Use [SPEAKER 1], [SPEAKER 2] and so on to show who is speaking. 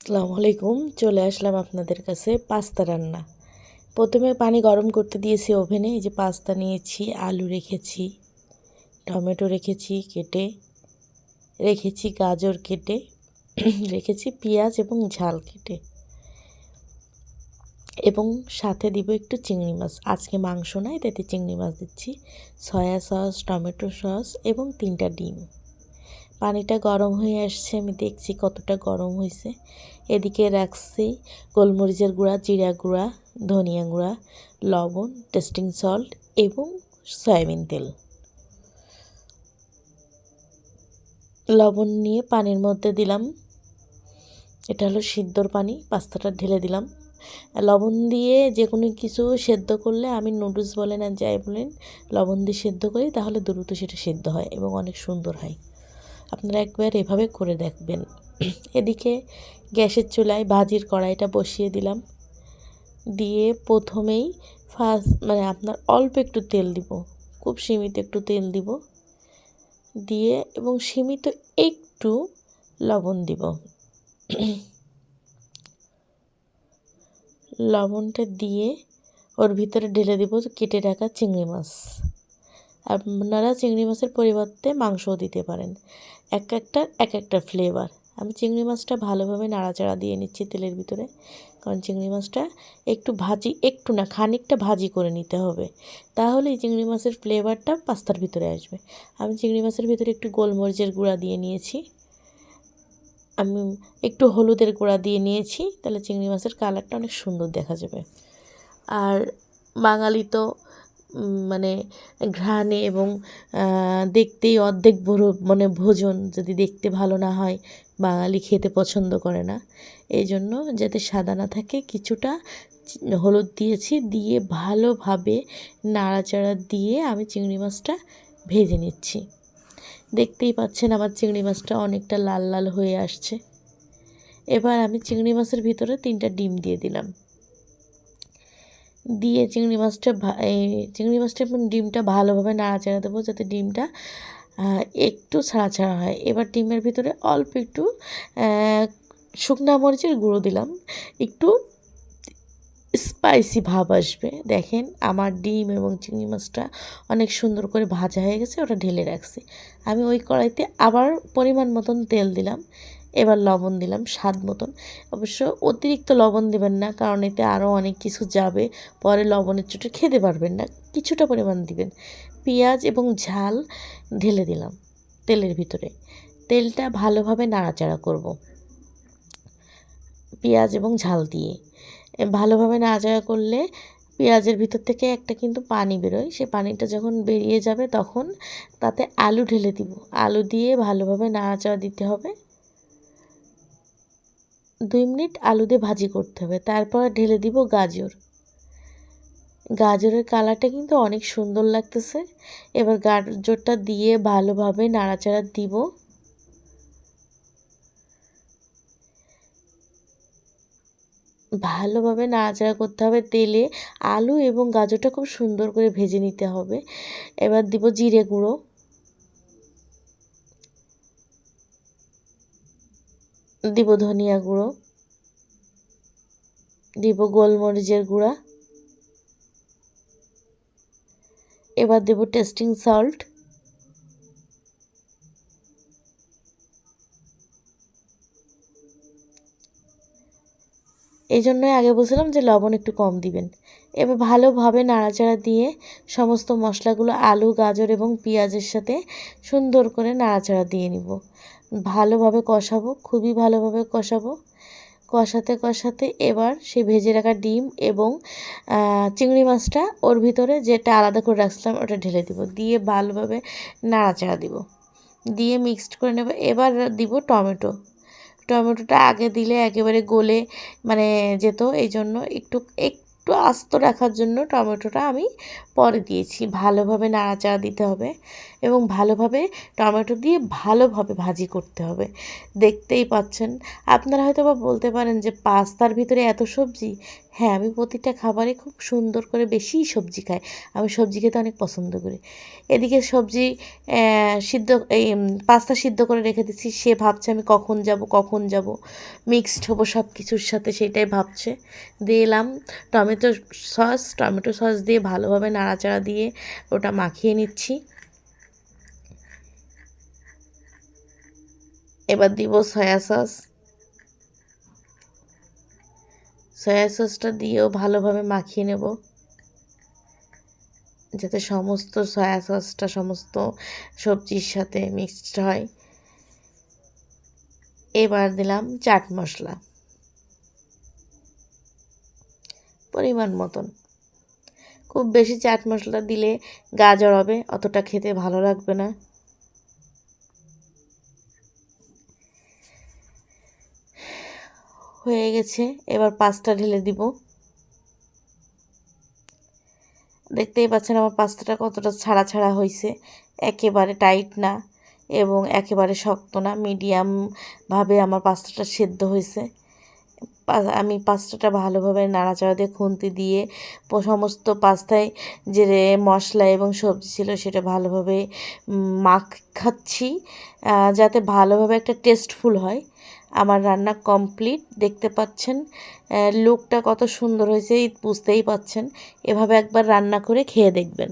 [SPEAKER 1] আসসালামু আলাইকুম। চলে আসলাম আপনাদের কাছে পাস্তা রান্না। প্রথমে পানি গরম করতে দিয়েছি ওভেনে। এই যে পাস্তা নিয়েছি, আলু রেখেছি, টমেটো রেখেছি কেটে, রেখেছি গাজর কেটে, রেখেছি পেঁয়াজ এবং ঝাল কেটে এবং সাথে দিব একটু চিংড়ি মাছ। আজকে মাংস নাই তাতে চিংড়ি মাছ দিচ্ছি। সয়া সস, টমেটো সস এবং তিনটা ডিম। পানিটা গরম হয়ে আসছে, আমি দেখছি কতটা গরম হয়েছে এদিকে রাখছি গোলমরিচের গুঁড়া, জিরা গুঁড়া, ধনিয়া গুঁড়া, লবণ, টেস্টিং সল্ট এবং সয়াবিন তেল। লবণ নিয়ে পানির মধ্যে দিলাম। এটা হলো সিদ্ধর পানি, পাস্তাটা ঢেলে দিলাম। লবণ দিয়ে যে কোনো কিছু সেদ্ধ করলে, আমি নুডলস বলেন আর যাই বলেন, লবণ দিয়ে সেদ্ধ করি, তাহলে দ্রুত সেটা সেদ্ধ হয় এবং অনেক সুন্দর হয়। আপনারা একবার এভাবে করে দেখবেন। এদিকে গ্যাসের চুলায় ভাজির কড়াইটা বসিয়ে দিলাম। দিয়ে প্রথমেই ফার্স্ট মানে আপনার অল্প একটু তেল দিব, খুব সীমিত একটু তেল দিব। দিয়ে এবং সীমিত একটু লবণ দিব। লবণটা দিয়ে ওর ভিতরে ঢেলে দেব কেটে রাখা চিংড়ি মাছ। আপনারা চিংড়ি মাছের পরিবর্তে মাংসও দিতে পারেন। এক একটা এক একটা ফ্লেভার আমি চিংড়ি মাছটা ভালোভাবে নাড়াচাড়া দিয়ে নিচ্ছি তেলের ভিতরে। কারণ চিংড়ি মাছটা একটু ভাজি, একটু না, খানিকটা ভাজি করে নিতে হবে। তাহলে এই চিংড়ি মাছের ফ্লেভারটা পাস্তার ভিতরে আসবে। আমি চিংড়ি মাছের ভিতরে একটু গোলমরিচের গুঁড়া দিয়ে নিয়েছি। আমি একটু হলুদের গুঁড়া দিয়ে নিয়েছি, তাহলে চিংড়ি মাছের কালারটা অনেক সুন্দর দেখা যাবে। আর বাঙালি তো মানে ঘ্রাণে এবং দেখতেই অর্ধেক মানে ভোজন যদি দেখতে ভালো না হয় বাঙালি খেতে পছন্দ করে না। এই জন্য যাতে সাদা না থাকে, কিছুটা হলুদ দিয়েছি, দিয়ে ভালোভাবে নাড়াচাড়া দিয়ে আমি চিংড়ি মাছটা ভেজে নিচ্ছি। দেখতেই পাচ্ছেন আমার চিংড়ি মাছটা অনেকটা লাল লাল হয়ে আসছে। এবার আমি চিংড়ি মাছের ভিতরে তিনটা ডিম দিয়ে দিলাম। দিয়ে চিংড়ি মাছটা এই চিংড়ি মাছটা ডিমটা ভালোভাবে নাড়াচাড়া দেবো যাতে ডিমটা একটু ছাড়া ছাড়া হয়। এবার ডিমের ভিতরে অল্প একটু শুকনা মরিচের গুঁড়ো দিলাম। একটু স্পাইসি ভাব আসবে। দেখেন আমার ডিম এবং চিংড়ি মাছটা অনেক সুন্দর করে ভাজা হয়ে গেছে, ওটা ঢেলে রাখছি। আমি ওই কড়াইতে আবার পরিমাণ মতন তেল দিলাম। এবার লবণ দিলাম স্বাদ মতন। অবশ্য অতিরিক্ত লবণ দেবেন না, কারণ এতে আরও অনেক কিছু যাবে। পরে লবণের চোটে খেতে পারবেন না, কিছুটা পরিমাণ দিবেন। পেঁয়াজ এবং ঝাল ঢেলে দিলাম তেলের ভিতরে। তেলটা ভালোভাবে নাড়াচাড়া করব। পেঁয়াজ এবং ঝাল দিয়ে। ভালোভাবে নাড়াচাড়া করলে পেঁয়াজের ভিতর থেকে একটা কিন্তু পানি বেরোয়। সে পানিটা যখন বেরিয়ে যাবে তখন তাতে আলু ঢেলে দিব। আলু দিয়ে ভালোভাবে নাড়াচাড়া দিতে হবে। দুই মিনিট আলু দিয়ে ভাজি করতে হবে, তারপর ঢেলে দিব গাজর। গাজরের কালারটা কিন্তু অনেক সুন্দর লাগতেছে। এবার গাজরটা দিয়ে ভালোভাবে নাড়াচাড়া দিব। ভালোভাবে নাড়াচাড়া করতে হবে তেলে। আলু এবং গাজরটা খুব সুন্দর করে ভেজে নিতে হবে। এবার দিব জিরে গুঁড়ো। দিব ধনিয়া গুঁড়ো, দিব গোলমরিচের গুঁড়া, এবার দেব টেস্টিং সল্ট এই জন্যই আগে বলছিলাম যে লবণ একটু কম দিবেন। এবার ভালোভাবে নাড়াচাড়া দিয়ে সমস্ত মশলাগুলো আলু, গাজর এবং পেঁয়াজের সাথে সুন্দর করে নাড়াচাড়া দিয়ে নিব। ভালোভাবে কষাবো, খুবই ভালোভাবে কষাবো। কষাতে কষাতে এবার সেই ভেজে রাখা ডিম এবং চিংড়ি মাছটা ওর ভিতরে যেটা আলাদা করে রাখছিলাম ওটা ঢেলে দিব। দিয়ে ভালোভাবে নাড়াচাড়া দিব। দিয়ে মিক্সড করে নেব। এবার দিব টমেটো। টমেটোটা আগে দিলে একেবারে গলে মানে যেত এই জন্য একটু একটু আস্ত রাখার জন্য টমেটোটা আমি পরে দিয়েছি। ভালোভাবে নাড়াচাড়া দিতে হবে এবং ভালোভাবে টমেটো দিয়ে ভালোভাবে ভাজি করতে হবে। দেখতেই পাচ্ছেন। আপনারা হয়তো বা বলতে পারেন যে পাস্তার ভিতরে এত সবজি হ্যাঁ আমি প্রতিটা খাবারে খুব সুন্দর করে বেশি সবজি খাই। আমি সবজি খেতে অনেক পছন্দ করি। এদিকে সবজি সিদ্ধ, এই পাস্তা সিদ্ধ করে রেখে দিচ্ছি। সে ভাবছে আমি কখন যাব কখন যাব। মিক্সড হব সব কিছুর সাথে সেটাই ভাবছে। দিয়ে এলাম। টমেটো সস টমেটো সস দিয়ে ভালোভাবে নাড়াচাড়া দিয়ে ওটা মাখিয়ে নিচ্ছি। এবার দিব সয়া সস। সয়া সসটা দিয়েও ভালোভাবে মাখিয়ে নেব। যাতে সমস্ত সয়া সসটা সমস্ত সবজির সাথে মিক্সড হয়। এবার দিলাম চাট মশলা। পরিমাণ মতন। খুব বেশি চাট মশলা দিলে গা হবে, অতটা খেতে ভালো লাগবে না। হয়ে গেছে। এবার পাস্তা ঢেলে দিব। দেখতেই পাচ্ছেন আমার পাস্তাটা কতটা ছাড়া ছাড়া হয়েছে একেবারে টাইট না এবং একেবারে শক্ত না। মিডিয়াম ভাবে আমার পাস্তাটা সেদ্ধ হয়েছে আমি পাস্তাটা ভালোভাবে নাড়াচাড়া দিয়ে খুন্তি দিয়ে সমস্ত পাস্তায় যে মশলা এবং সবজি ছিল সেটা ভালোভাবে উম, মাখাচ্ছি আহ, যাতে ভালোভাবে একটা টেস্টফুল হয়। আমার রান্না কমপ্লিট দেখতে পাচ্ছেন লুকটা কত সুন্দর হয়েছে বুঝতেই পাচ্ছেন। এভাবে একবার রান্না করে খেয়ে দেখবেন।